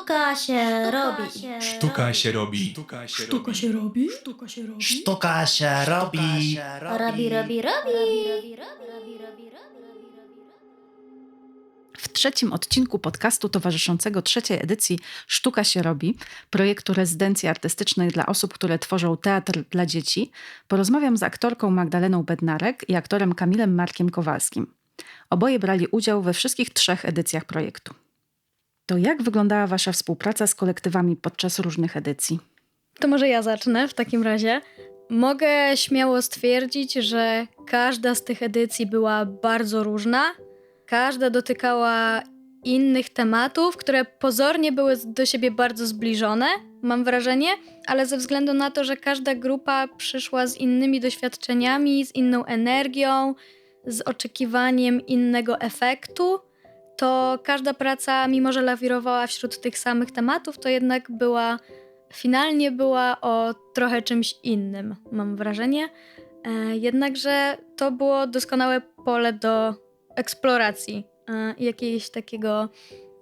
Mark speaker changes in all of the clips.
Speaker 1: Sztuka się robi.
Speaker 2: Sztuka się robi.
Speaker 3: Sztuka się robi? Sztuka się robi?
Speaker 4: Sztuka się robi.
Speaker 1: Robi, robi, robi.
Speaker 3: W trzecim odcinku podcastu towarzyszącego trzeciej edycji Sztuka się robi, projektu rezydencji artystycznej dla osób, które tworzą teatr dla dzieci, porozmawiam z aktorką Magdaleną Bednarek i aktorem Kamilem Markiem Kowalskim. Oboje brali udział we wszystkich trzech edycjach projektu. To jak wyglądała Wasza współpraca z kolektywami podczas różnych edycji?
Speaker 5: To może ja zacznę w takim razie. Mogę śmiało stwierdzić, że każda z tych edycji była bardzo różna. Każda dotykała innych tematów, które pozornie były do siebie bardzo zbliżone, mam wrażenie, ale ze względu na to, że każda grupa przyszła z innymi doświadczeniami, z inną energią, z oczekiwaniem innego efektu, to każda praca, mimo że lawirowała wśród tych samych tematów, to jednak była finalnie była o trochę czymś innym, mam wrażenie. E, jednakże to było doskonałe pole do eksploracji e, jakiejś takiego,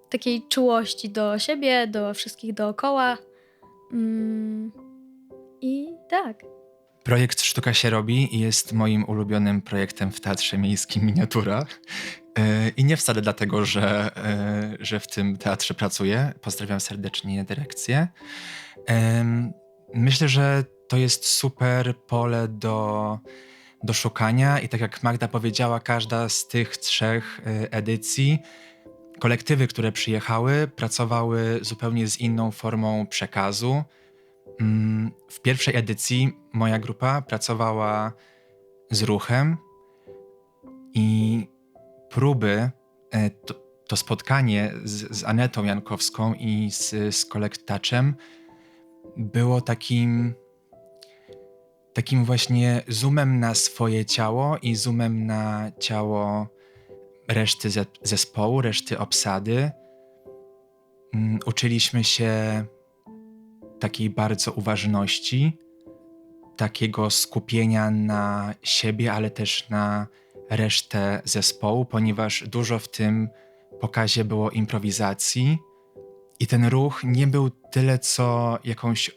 Speaker 5: takiej czułości do siebie, do wszystkich dookoła. Mm, I tak.
Speaker 2: Projekt Sztuka się robi jest moim ulubionym projektem w Teatrze Miejskim Miniatura. Yy, I nie wcale dlatego, że, yy, że w tym teatrze pracuję. Pozdrawiam serdecznie dyrekcję. Myślę, że to jest super pole do, do szukania i tak jak Magda powiedziała, każda z tych trzech yy, edycji, kolektywy, które przyjechały, pracowały zupełnie z inną formą przekazu. Mm, W pierwszej edycji moja grupa pracowała z ruchem i próby, e, to, to spotkanie z, z Anetą Jankowską i z, z kolektaczem było takim, takim właśnie zoomem na swoje ciało i zoomem na ciało reszty ze, zespołu, reszty obsady. Mm, Uczyliśmy się takiej bardzo uważności, takiego skupienia na siebie, ale też na resztę zespołu, ponieważ dużo w tym pokazie było improwizacji i ten ruch nie był tyle co jakąś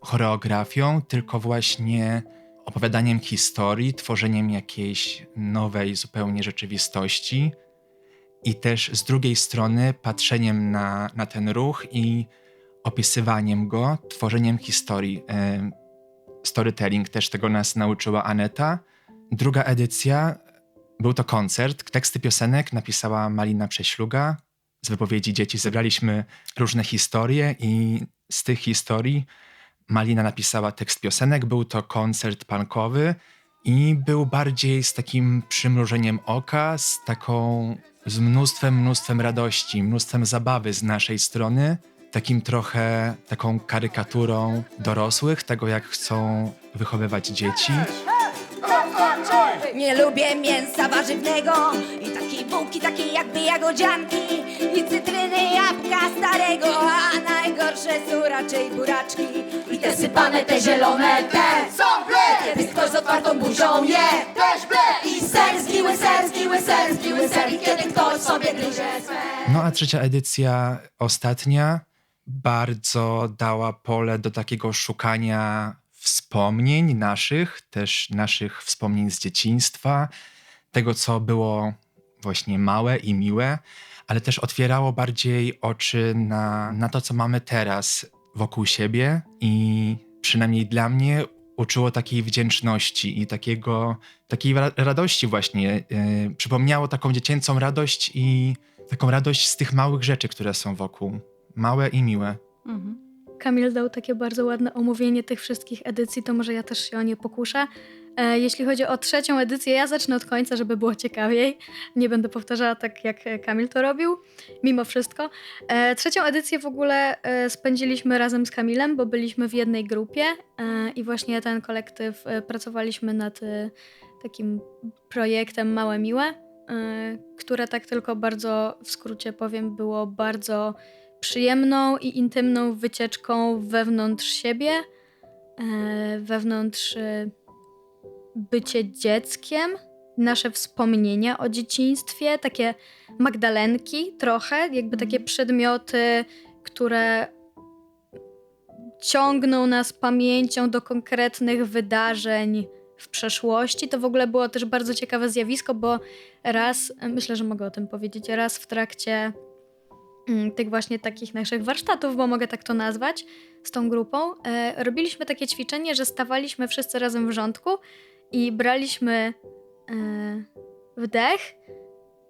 Speaker 2: choreografią, tylko właśnie opowiadaniem historii, tworzeniem jakiejś nowej zupełnie rzeczywistości i też z drugiej strony patrzeniem na, na ten ruch i opisywaniem go, tworzeniem historii. Storytelling też tego nas nauczyła Aneta. Druga edycja był to koncert. Teksty piosenek napisała Malina Prześluga. Z wypowiedzi dzieci zebraliśmy różne historie i z tych historii Malina napisała tekst piosenek. Był to koncert punkowy i był bardziej z takim przymrużeniem oka, z taką, z mnóstwem, mnóstwem radości, mnóstwem zabawy z naszej strony. Takim trochę, taką karykaturą dorosłych, tego jak chcą wychowywać dzieci.
Speaker 6: Nie lubię mięsa warzywnego I takiej bułki, takiej jakby jagodzianki I cytryny, jabłka starego A najgorsze są raczej buraczki I te sypane, te zielone, te są ble! Kiedy ktoś z otwartą buzią je Też ble! I ser, zgniły ser, zgniły ser, zgniły ser I kiedy ktoś sobie gryzie swe.
Speaker 2: No a trzecia edycja, ostatnia, bardzo dała pole do takiego szukania wspomnień naszych, też naszych wspomnień z dzieciństwa, tego co było właśnie małe i miłe, ale też otwierało bardziej oczy na, na to, co mamy teraz wokół siebie i przynajmniej dla mnie uczyło takiej wdzięczności i takiego, takiej ra- radości właśnie. Yy, przypomniało taką dziecięcą radość i taką radość z tych małych rzeczy, które są wokół. Małe i miłe.
Speaker 5: Kamil dał takie bardzo ładne omówienie tych wszystkich edycji, to może ja też się o nie pokuszę. E, jeśli chodzi o trzecią edycję, ja zacznę od końca, żeby było ciekawiej. Nie będę powtarzała tak, jak e, Kamil to robił, mimo wszystko. E, trzecią edycję w ogóle spędziliśmy razem z Kamilem, bo byliśmy w jednej grupie i właśnie ten kolektyw pracowaliśmy nad takim projektem Małe Miłe, które tak tylko bardzo w skrócie powiem, było bardzo przyjemną i intymną wycieczką wewnątrz siebie, e, wewnątrz e, bycie dzieckiem, nasze wspomnienia o dzieciństwie, takie magdalenki trochę, jakby takie przedmioty, które ciągną nas pamięcią do konkretnych wydarzeń w przeszłości. To w ogóle było też bardzo ciekawe zjawisko, bo raz, myślę, że mogę o tym powiedzieć, raz w trakcie tych właśnie takich naszych warsztatów, bo mogę tak to nazwać, z tą grupą, e, robiliśmy takie ćwiczenie, że stawaliśmy wszyscy razem w rządku i braliśmy e, wdech.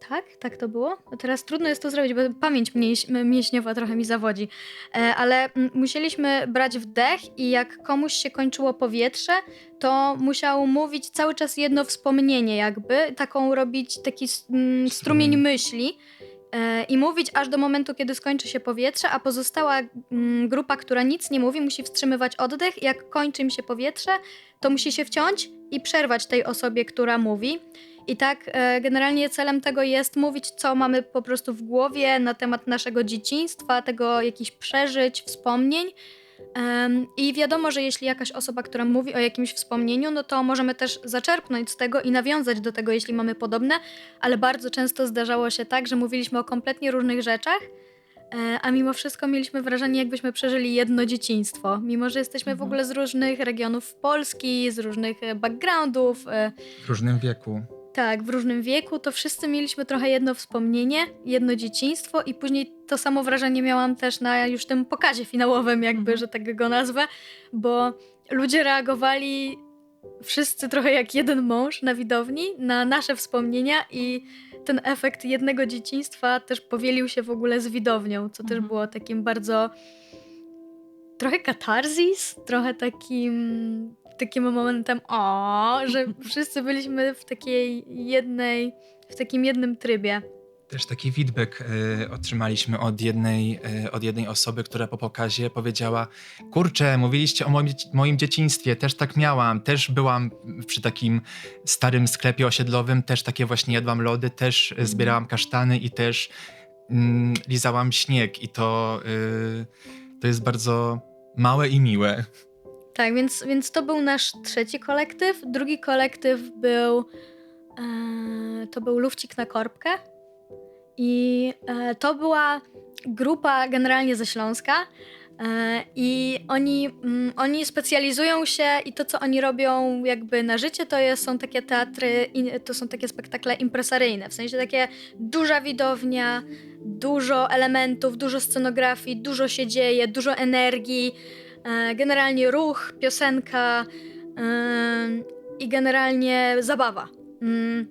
Speaker 5: Tak? Tak to było? No teraz trudno jest to zrobić, bo pamięć mięś, mięśniowa trochę mi zawodzi. E, ale mm, musieliśmy brać wdech i jak komuś się kończyło powietrze, to musiał mówić cały czas jedno wspomnienie jakby, taką robić taki mm, strumień myśli e, i mówić aż do momentu, kiedy skończy się powietrze, a pozostała mm, grupa, która nic nie mówi, musi wstrzymywać oddech. Jak kończy im się powietrze, to musi się wciąć i przerwać tej osobie, która mówi. I tak e, generalnie celem tego jest mówić, co mamy po prostu w głowie na temat naszego dzieciństwa, tego jakichś przeżyć, wspomnień. I wiadomo, że jeśli jakaś osoba, która mówi o jakimś wspomnieniu, no to możemy też zaczerpnąć z tego i nawiązać do tego, jeśli mamy podobne, ale bardzo często zdarzało się tak, że mówiliśmy o kompletnie różnych rzeczach, e, a mimo wszystko mieliśmy wrażenie, jakbyśmy przeżyli jedno dzieciństwo. Mimo, że jesteśmy w ogóle z różnych regionów Polski, z różnych e, backgroundów, e,
Speaker 2: W różnym wieku.
Speaker 5: Tak, w różnym wieku, to wszyscy mieliśmy trochę jedno wspomnienie, jedno dzieciństwo i później to samo wrażenie miałam też na już tym pokazie finałowym, jakby, że tak go nazwę, bo ludzie reagowali wszyscy trochę jak jeden mąż na widowni, na nasze wspomnienia i ten efekt jednego dzieciństwa też powielił się w ogóle z widownią, co też
Speaker 3: Mhm.
Speaker 5: było takim bardzo trochę katarzis, trochę takim takim momentem o, że wszyscy byliśmy w takiej jednej, w takim jednym trybie.
Speaker 2: Też taki feedback y, otrzymaliśmy od jednej, y, od jednej osoby, która po pokazie powiedziała: Kurczę, mówiliście o moim, moim dzieciństwie, też tak miałam. Też byłam przy takim starym sklepie osiedlowym, też takie właśnie jadłam lody, też y, zbierałam kasztany i też mm, lizałam śnieg. I to, y, to jest bardzo małe i miłe.
Speaker 5: Tak, więc, więc to był nasz trzeci kolektyw. Drugi kolektyw był e, to był Lufcik na korbkę i e, to była grupa generalnie ze Śląska i oni, mm, oni specjalizują się i to, co oni robią jakby na życie, to jest, są takie teatry, to są takie spektakle impresaryjne, w sensie takie duża widownia, dużo elementów, dużo scenografii, dużo się dzieje, dużo energii, E, generalnie ruch, piosenka em, i generalnie zabawa. Mm,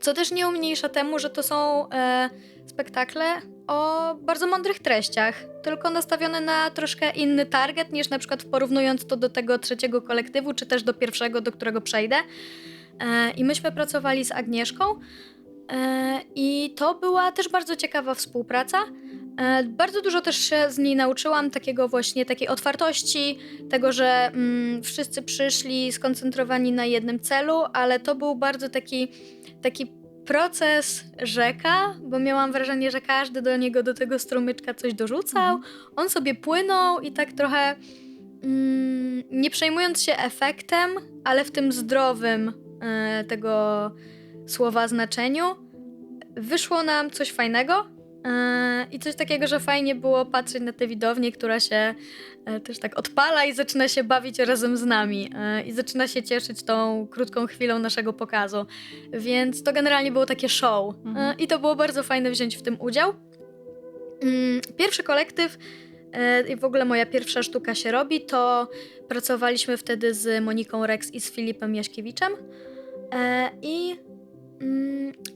Speaker 5: Co też nie umniejsza temu, że to są e, spektakle o bardzo mądrych treściach, tylko nastawione na troszkę inny target niż na przykład porównując to do tego trzeciego kolektywu, czy też do pierwszego, do którego przejdę. E, I myśmy pracowali z Agnieszką e, i to była też bardzo ciekawa współpraca. E, Bardzo dużo też się z niej nauczyłam, takiego właśnie takiej otwartości, tego, że mm, wszyscy przyszli skoncentrowani na jednym celu, ale to był bardzo taki, taki proces rzeka, bo miałam wrażenie, że każdy do niego, do tego strumyczka coś dorzucał. On sobie płynął i tak trochę mm, nie przejmując się efektem, ale w tym zdrowym e, tego słowa znaczeniu, wyszło nam coś fajnego. E, I coś takiego, że fajnie było patrzeć na tę widownię, która się e, też tak odpala i zaczyna się bawić razem z nami e, i zaczyna się cieszyć tą krótką chwilą naszego pokazu. Więc to generalnie było takie show e,
Speaker 3: Mhm.
Speaker 5: i to było bardzo fajne wziąć w tym udział. Mm, Pierwszy kolektyw i w ogóle moja pierwsza sztuka się robi, to pracowaliśmy wtedy z Moniką Rex i z Filipem Jaśkiewiczem. I,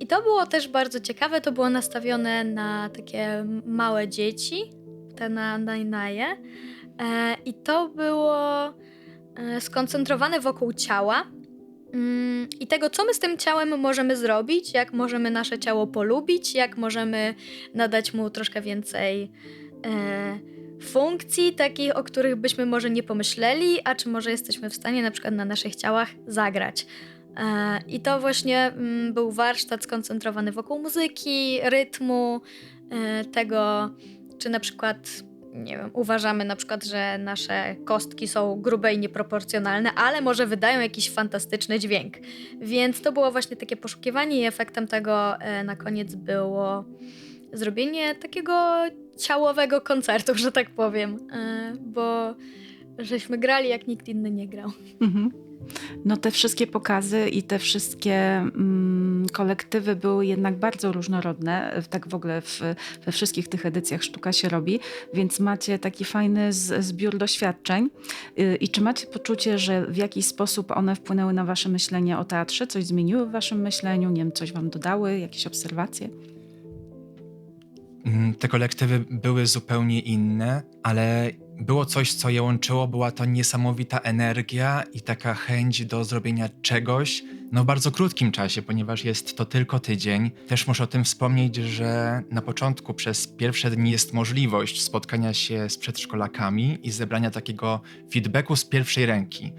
Speaker 5: I to było też bardzo ciekawe, to było nastawione na takie małe dzieci, te na najnaje. E, I to było e, skoncentrowane wokół ciała. Mm, I tego, co my z tym ciałem możemy zrobić, jak możemy nasze ciało polubić, jak możemy nadać mu troszkę więcej e, funkcji, takich, o których byśmy może nie pomyśleli, a czy może jesteśmy w stanie na przykład na naszych ciałach zagrać. E, I to właśnie mm, był warsztat skoncentrowany wokół muzyki, rytmu, e, tego, czy na przykład, nie wiem, uważamy na przykład, że nasze kostki są grube i nieproporcjonalne, ale może wydają jakiś fantastyczny dźwięk. Więc to było właśnie takie poszukiwanie i efektem tego e, na koniec było zrobienie takiego ciałowego koncertu, że tak powiem, bo żeśmy grali jak nikt inny nie grał.
Speaker 3: Mhm. No te wszystkie pokazy i te wszystkie mm, kolektywy były jednak bardzo różnorodne, tak w ogóle w, we wszystkich tych edycjach sztuka się robi, więc macie taki fajny z, zbiór doświadczeń. Y, I czy macie poczucie, że w jakiś sposób one wpłynęły na wasze myślenie o teatrze? Coś zmieniły w waszym myśleniu? Nie wiem, coś wam dodały? Jakieś obserwacje?
Speaker 2: Mm, Te kolektywy były zupełnie inne, ale było coś, co je łączyło. Była to niesamowita energia i taka chęć do zrobienia czegoś no, w bardzo krótkim czasie, ponieważ jest to tylko tydzień. Też muszę o tym wspomnieć, że na początku przez pierwsze dni jest możliwość spotkania się z przedszkolakami i zebrania takiego feedbacku z pierwszej ręki.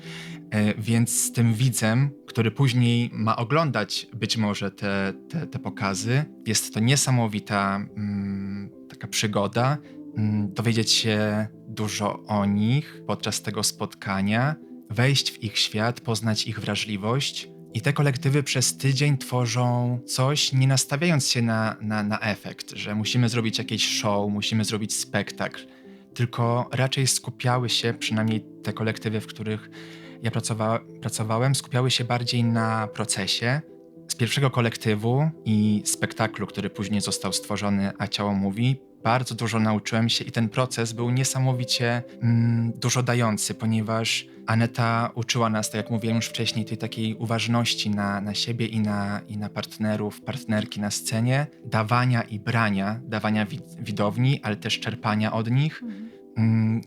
Speaker 2: E, Więc z tym widzem, który później ma oglądać być może te, te, te pokazy, jest to niesamowita mm, taka przygoda. Mm, dowiedzieć się dużo o nich podczas tego spotkania, wejść w ich świat, poznać ich wrażliwość. I te kolektywy przez tydzień tworzą coś, nie nastawiając się na, na, na efekt, że musimy zrobić jakieś show, musimy zrobić spektakl, tylko raczej skupiały się, przynajmniej te kolektywy, w których ja pracowa pracowałem, skupiały się bardziej na procesie. Z pierwszego kolektywu i spektaklu, który później został stworzony, A Ciało Mówi, bardzo dużo nauczyłem się i ten proces był niesamowicie mm, dużo dający, ponieważ Aneta uczyła nas, tak jak mówiłem już wcześniej, tej takiej uważności na, na siebie i na, i na partnerów, partnerki na scenie, dawania i brania, dawania wid widowni, ale też czerpania od nich. Mm,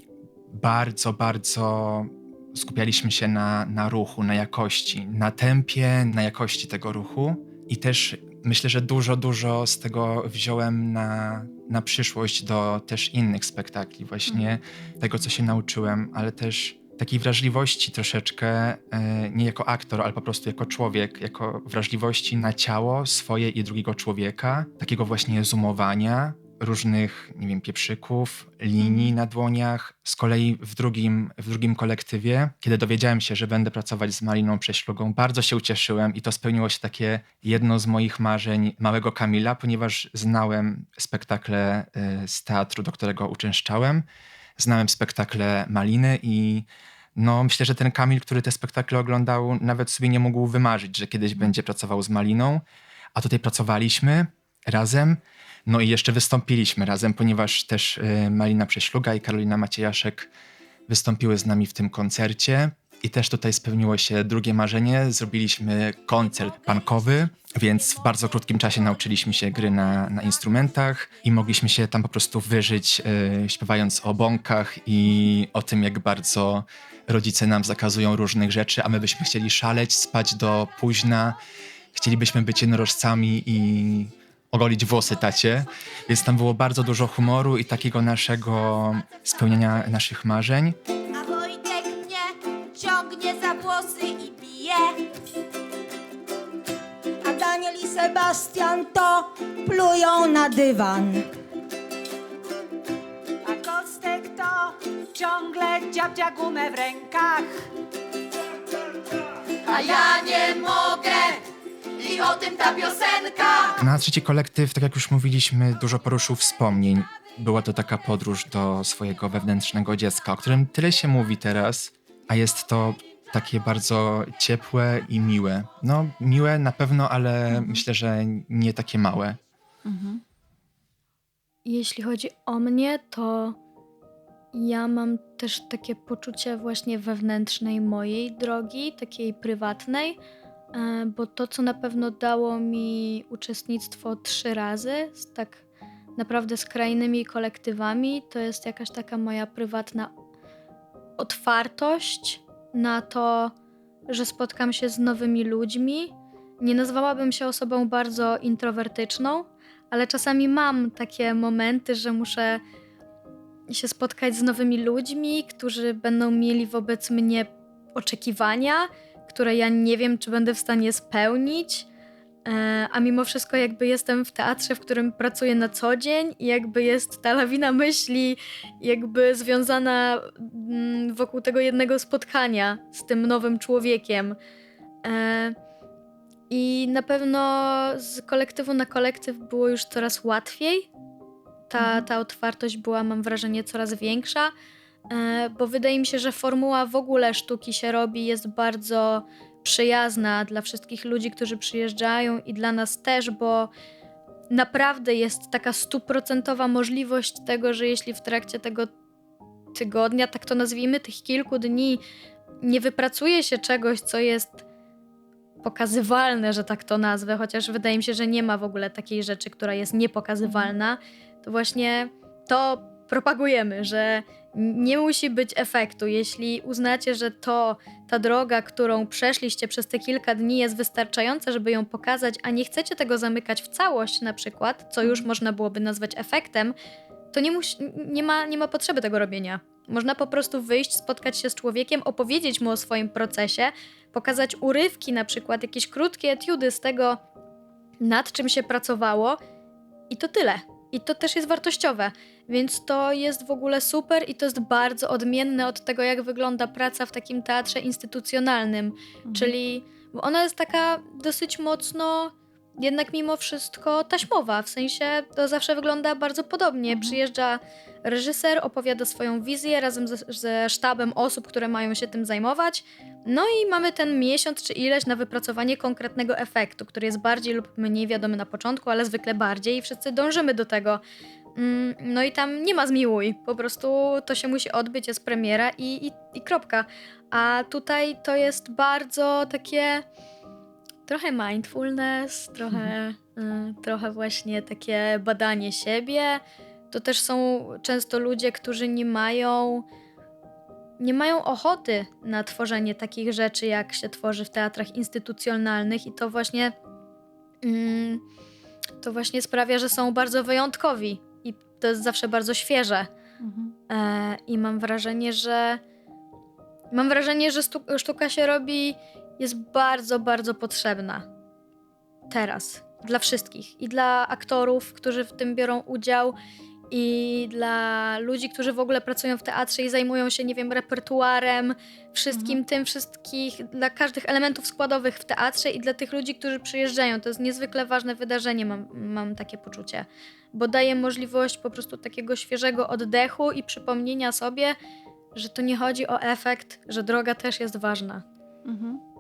Speaker 2: bardzo, bardzo skupialiśmy się na, na ruchu, na jakości, na tempie, na jakości tego ruchu i też myślę, że dużo, dużo z tego wziąłem na, na przyszłość do też innych spektakli, właśnie tego, co się nauczyłem, ale też takiej wrażliwości troszeczkę, e, nie jako aktor, ale po prostu jako człowiek, jako wrażliwości na ciało swoje i drugiego człowieka, takiego właśnie zoomowania, różnych, nie wiem, pieprzyków, linii na dłoniach. Z kolei w drugim, w drugim kolektywie, kiedy dowiedziałem się, że będę pracować z Maliną Prześlugą, bardzo się ucieszyłem i to spełniło się takie jedno z moich marzeń małego Kamila, ponieważ znałem spektakle y, z teatru, do którego uczęszczałem. Znałem spektakle Maliny i no, myślę, że ten Kamil, który te spektakle oglądał, nawet sobie nie mógł wymarzyć, że kiedyś będzie pracował z Maliną. A tutaj pracowaliśmy razem. No i jeszcze wystąpiliśmy razem, ponieważ też y, Malina Prześluga i Karolina Maciejaszek wystąpiły z nami w tym koncercie. I też tutaj spełniło się drugie marzenie. Zrobiliśmy koncert punkowy, więc w bardzo krótkim czasie nauczyliśmy się gry na, na instrumentach i mogliśmy się tam po prostu wyżyć, y, śpiewając o bąkach i o tym, jak bardzo rodzice nam zakazują różnych rzeczy, a my byśmy chcieli szaleć, spać do późna. Chcielibyśmy być jednorożcami i ogolić włosy tacie, więc tam było bardzo dużo humoru i takiego naszego spełniania naszych marzeń.
Speaker 6: A Wojtek mnie ciągnie za włosy i bije. A Daniel i Sebastian to plują na dywan.
Speaker 7: A Kostek to ciągle dziabdzia gumę w rękach. A ja nie mogę o tym ta piosenka.
Speaker 2: Na trzeci kolektyw, tak jak już mówiliśmy, dużo poruszył wspomnień. Była to taka podróż do swojego wewnętrznego dziecka, o którym tyle się mówi teraz, a jest to takie bardzo ciepłe i miłe. No, miłe na pewno, ale myślę, że nie takie małe.
Speaker 5: Jeśli chodzi o mnie, to ja mam też takie poczucie właśnie wewnętrznej mojej drogi, takiej prywatnej, bo to, co na pewno dało mi uczestnictwo trzy razy z tak naprawdę skrajnymi kolektywami, to jest jakaś taka moja prywatna otwartość na to, że spotkam się z nowymi ludźmi. Nie nazwałabym się osobą bardzo introwertyczną, ale czasami mam takie momenty, że muszę się spotkać z nowymi ludźmi, którzy będą mieli wobec mnie oczekiwania, które ja nie wiem, czy będę w stanie spełnić. E, A mimo wszystko, jakby jestem w teatrze, w którym pracuję na co dzień, i jakby jest ta lawina myśli, jakby związana mm, wokół tego jednego spotkania z tym nowym człowiekiem. E, I na pewno z kolektywu na kolektyw było już coraz łatwiej. ta, ta otwartość była, mam wrażenie, coraz większa, bo wydaje mi się, że formuła w ogóle sztuki się robi jest bardzo przyjazna dla wszystkich ludzi, którzy przyjeżdżają i dla nas też, bo naprawdę jest taka stuprocentowa możliwość tego, że jeśli w trakcie tego tygodnia, tak to nazwijmy, tych kilku dni, nie wypracuje się czegoś, co jest pokazywalne, że tak to nazwę, chociaż wydaje mi się, że nie ma w ogóle takiej rzeczy, która jest niepokazywalna, to właśnie to propagujemy, że nie musi być efektu. Jeśli uznacie, że to ta droga, którą przeszliście przez te kilka dni jest wystarczająca, żeby ją pokazać, a nie chcecie tego zamykać w całość na przykład, co już można byłoby nazwać efektem, to nie, musi, nie, ma, nie ma potrzeby tego robienia. Można po prostu wyjść, spotkać się z człowiekiem, opowiedzieć mu o swoim procesie, pokazać urywki, na przykład jakieś krótkie etiudy z tego, nad czym się pracowało, i to tyle. I to też jest wartościowe, więc to jest w ogóle super i to jest bardzo odmienne od tego, jak wygląda praca w takim teatrze instytucjonalnym. Czyli bo ona jest taka dosyć mocno, jednak mimo wszystko taśmowa. W sensie to zawsze wygląda bardzo podobnie.
Speaker 3: Mhm.
Speaker 5: Przyjeżdża reżyser, opowiada swoją wizję razem ze, ze sztabem osób, które mają się tym zajmować. No i mamy ten miesiąc czy ileś na wypracowanie konkretnego efektu, który jest bardziej lub mniej wiadomy na początku, ale zwykle bardziej i wszyscy dążymy do tego. Mm, No i tam nie ma zmiłuj, po prostu to się musi odbyć, jest premiera i, i, i kropka. A tutaj to jest bardzo takie trochę mindfulness, trochę, y, trochę właśnie takie badanie siebie. To też są często ludzie, którzy nie mają nie mają ochoty na tworzenie takich rzeczy, jak się tworzy w teatrach instytucjonalnych i to właśnie mm, to właśnie sprawia, że są bardzo wyjątkowi i to jest zawsze bardzo świeże.
Speaker 3: Mhm.
Speaker 5: E, I mam wrażenie, że mam wrażenie, że sztuka się robi jest bardzo, bardzo potrzebna. Teraz. Dla wszystkich. I dla aktorów, którzy w tym biorą udział, i dla ludzi, którzy w ogóle pracują w teatrze i zajmują się, nie wiem, repertuarem, wszystkim tym, wszystkich, dla każdych elementów składowych w teatrze i dla tych ludzi, którzy przyjeżdżają. To jest niezwykle ważne wydarzenie, mam, mam takie poczucie, bo daje możliwość po prostu takiego świeżego oddechu i przypomnienia sobie, że to nie chodzi o efekt, że droga też jest ważna.
Speaker 3: Mhm.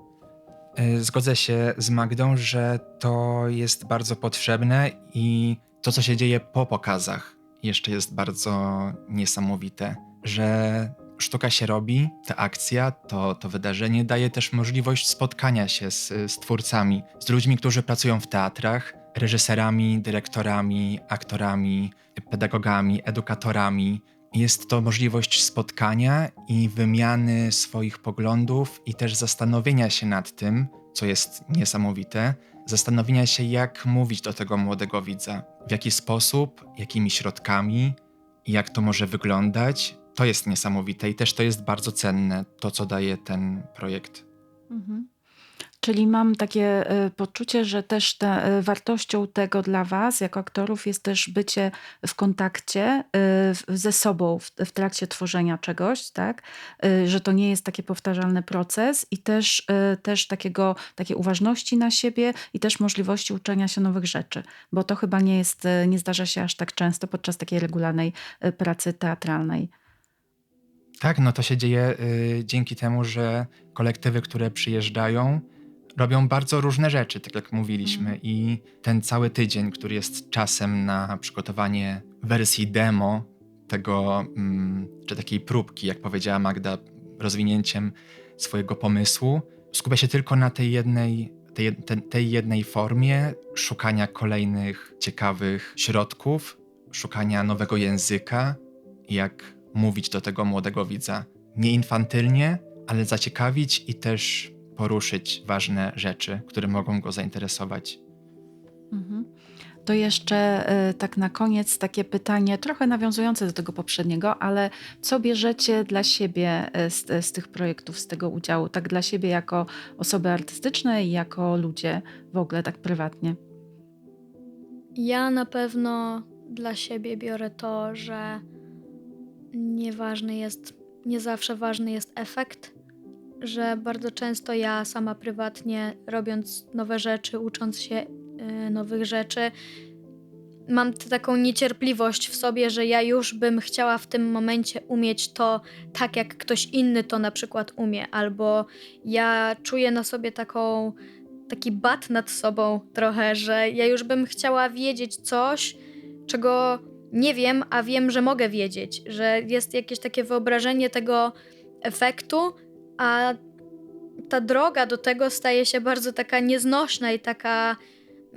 Speaker 2: E, Zgodzę się z Magdą, że to jest bardzo potrzebne i to, co się dzieje po pokazach, jeszcze jest bardzo niesamowite, że sztuka się robi, ta akcja, to, to wydarzenie daje też możliwość spotkania się z, z twórcami, z ludźmi, którzy pracują w teatrach, reżyserami, dyrektorami, aktorami, pedagogami, edukatorami. Jest to możliwość spotkania i wymiany swoich poglądów i też zastanowienia się nad tym, co jest niesamowite, zastanowienia się, jak mówić do tego młodego widza, w jaki sposób, jakimi środkami, jak to może wyglądać. To jest niesamowite i też to jest bardzo cenne, to co daje ten projekt.
Speaker 3: Mhm. Czyli mam takie y, poczucie, że też te, y, wartością tego dla Was, jako aktorów, jest też bycie w kontakcie y, ze sobą w, w trakcie tworzenia czegoś, tak? Że to nie jest taki powtarzalny proces i też, też takiego, takiej uważności na siebie i też możliwości uczenia się nowych rzeczy, bo to chyba nie jest, nie zdarza się aż tak często podczas takiej regularnej pracy teatralnej.
Speaker 2: Tak, no to się dzieje y, dzięki temu, że kolektywy, które przyjeżdżają, robią bardzo różne rzeczy, tak jak mówiliśmy. I ten cały tydzień, który jest czasem na przygotowanie wersji demo tego, mm, czy takiej próbki, jak powiedziała Magda, rozwinięciem swojego pomysłu, skupia się tylko na tej jednej, tej, tej jednej formie szukania kolejnych ciekawych środków, szukania nowego języka, jak mówić do tego młodego widza. Nie infantylnie, ale zaciekawić i też poruszyć ważne rzeczy, które mogą go zainteresować.
Speaker 3: Mhm. To jeszcze y, tak na koniec takie pytanie, trochę nawiązujące do tego poprzedniego, ale co bierzecie dla siebie y, z, z tych projektów, z tego udziału, tak dla siebie jako osoby artystyczne i jako ludzie w ogóle, tak prywatnie?
Speaker 5: Ja na pewno dla siebie biorę to, że nieważny jest, nie zawsze ważny jest efekt, że bardzo często ja sama prywatnie robiąc nowe rzeczy, ucząc się y, nowych rzeczy, mam taką niecierpliwość w sobie, że ja już bym chciała w tym momencie umieć to tak, jak ktoś inny to na przykład umie, albo ja czuję na sobie taką, taki bat nad sobą trochę, że ja już bym chciała wiedzieć coś, czego nie wiem, a wiem, że mogę wiedzieć, że jest jakieś takie wyobrażenie tego efektu, a ta droga do tego staje się bardzo taka nieznośna i taka,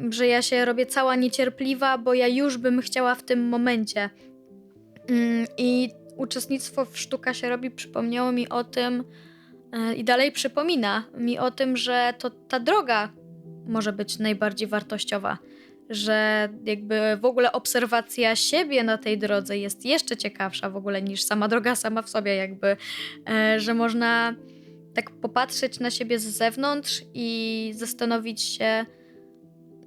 Speaker 5: że ja się robię cała niecierpliwa, bo ja już bym chciała w tym momencie. Mm, I uczestnictwo w Sztuka się robi przypomniało mi o tym e, i dalej przypomina mi o tym, że to ta droga może być najbardziej wartościowa. Że jakby w ogóle obserwacja siebie na tej drodze jest jeszcze ciekawsza w ogóle niż sama droga sama w sobie, jakby, e, że można tak popatrzeć na siebie z zewnątrz i zastanowić się,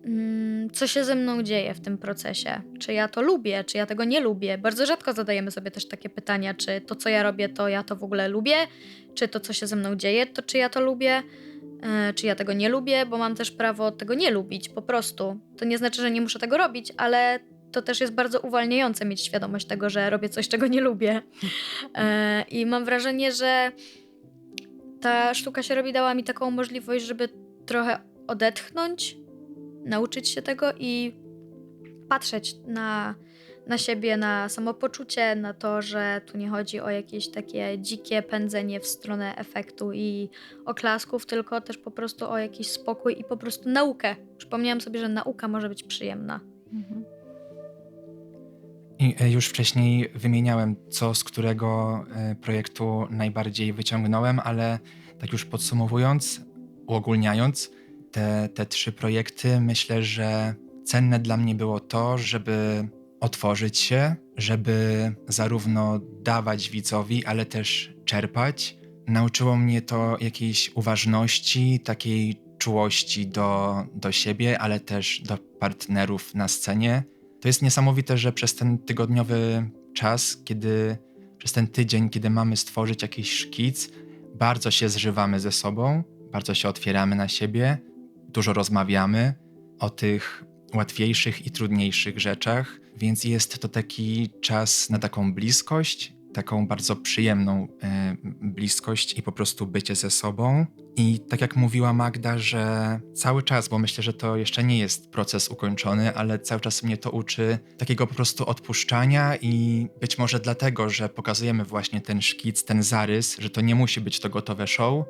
Speaker 5: mm, co się ze mną dzieje w tym procesie. Czy ja to lubię, czy ja tego nie lubię. Bardzo rzadko zadajemy sobie też takie pytania, czy to, co ja robię, to ja to w ogóle lubię, czy to, co się ze mną dzieje, to czy ja to lubię, czy ja tego nie lubię, bo mam też prawo tego nie lubić, po prostu. To nie znaczy, że nie muszę tego robić, ale to też jest bardzo uwalniające mieć świadomość tego, że robię coś, czego nie lubię. E, I mam wrażenie, że ta sztuka się robi, dała mi taką możliwość, żeby trochę odetchnąć, nauczyć się tego i patrzeć na, na siebie, na samopoczucie, na to, że tu nie chodzi o jakieś takie dzikie pędzenie w stronę efektu i oklasków, tylko też po prostu o jakiś spokój i po prostu naukę. Przypomniałam sobie, że nauka może być przyjemna.
Speaker 3: Mhm.
Speaker 2: I e, już wcześniej wymieniałem, co z którego e, projektu najbardziej wyciągnąłem, ale tak już podsumowując, uogólniając, te, te trzy projekty, myślę, że cenne dla mnie było to, żeby otworzyć się, żeby zarówno dawać widzowi, ale też czerpać. Nauczyło mnie to jakiejś uważności, takiej czułości do, do siebie, ale też do partnerów na scenie. To jest niesamowite, że przez ten tygodniowy czas, kiedy przez ten tydzień, kiedy mamy stworzyć jakiś szkic, bardzo się zżywamy ze sobą, bardzo się otwieramy na siebie, dużo rozmawiamy o tych łatwiejszych i trudniejszych rzeczach, więc jest to taki czas na taką bliskość, taką bardzo przyjemną e, bliskość i po prostu bycie ze sobą. I tak jak mówiła Magda, że cały czas, bo myślę, że to jeszcze nie jest proces ukończony, ale cały czas mnie to uczy takiego po prostu odpuszczania i być może dlatego, że pokazujemy właśnie ten szkic, ten zarys, że to nie musi być to gotowe show,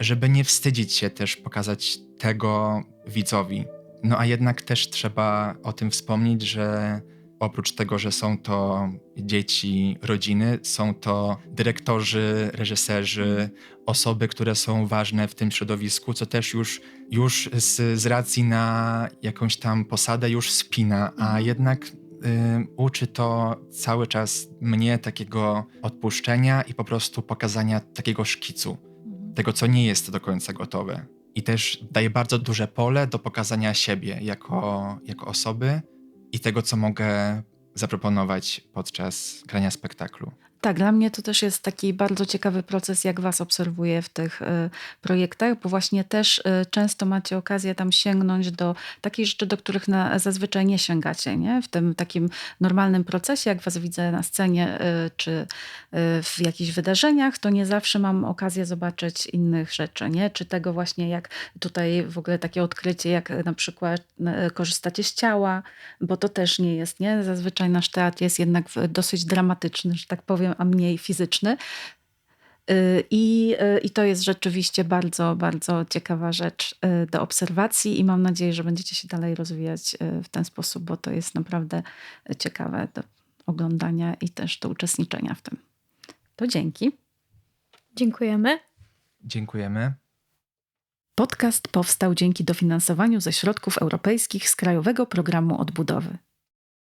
Speaker 2: żeby nie wstydzić się też pokazać tego widzowi. No a jednak też trzeba o tym wspomnieć, że oprócz tego, że są to dzieci rodziny, są to dyrektorzy, reżyserzy, osoby, które są ważne w tym środowisku, co też już, już z, z racji na jakąś tam posadę już spina, a jednak y, uczy to cały czas mnie takiego odpuszczenia i po prostu pokazania takiego szkicu, tego, co nie jest do końca gotowe. I też daje bardzo duże pole do pokazania siebie jako, jako osoby i tego, co mogę zaproponować podczas grania spektaklu.
Speaker 3: Tak, dla mnie to też jest taki bardzo ciekawy proces, jak Was obserwuję w tych y, projektach, bo właśnie też y, często macie okazję tam sięgnąć do takich rzeczy, do których na, zazwyczaj nie sięgacie. Nie? W tym takim normalnym procesie, jak Was widzę na scenie y, czy w jakichś wydarzeniach, to nie zawsze mam okazję zobaczyć innych rzeczy. Nie? Czy tego właśnie, jak tutaj w ogóle takie odkrycie, jak na przykład korzystacie z ciała, bo to też nie jest. Nie? Zazwyczaj nasz teatr jest jednak dosyć dramatyczny, że tak powiem, a mniej fizyczny. Y, I, y, I to jest rzeczywiście bardzo, bardzo ciekawa rzecz y, do obserwacji i mam nadzieję, że będziecie się dalej rozwijać w ten sposób, bo to jest naprawdę ciekawe do oglądania i też do uczestniczenia w tym. To dzięki.
Speaker 5: Dziękujemy.
Speaker 2: Dziękujemy.
Speaker 3: Podcast powstał dzięki dofinansowaniu ze środków europejskich z Krajowego Programu Odbudowy.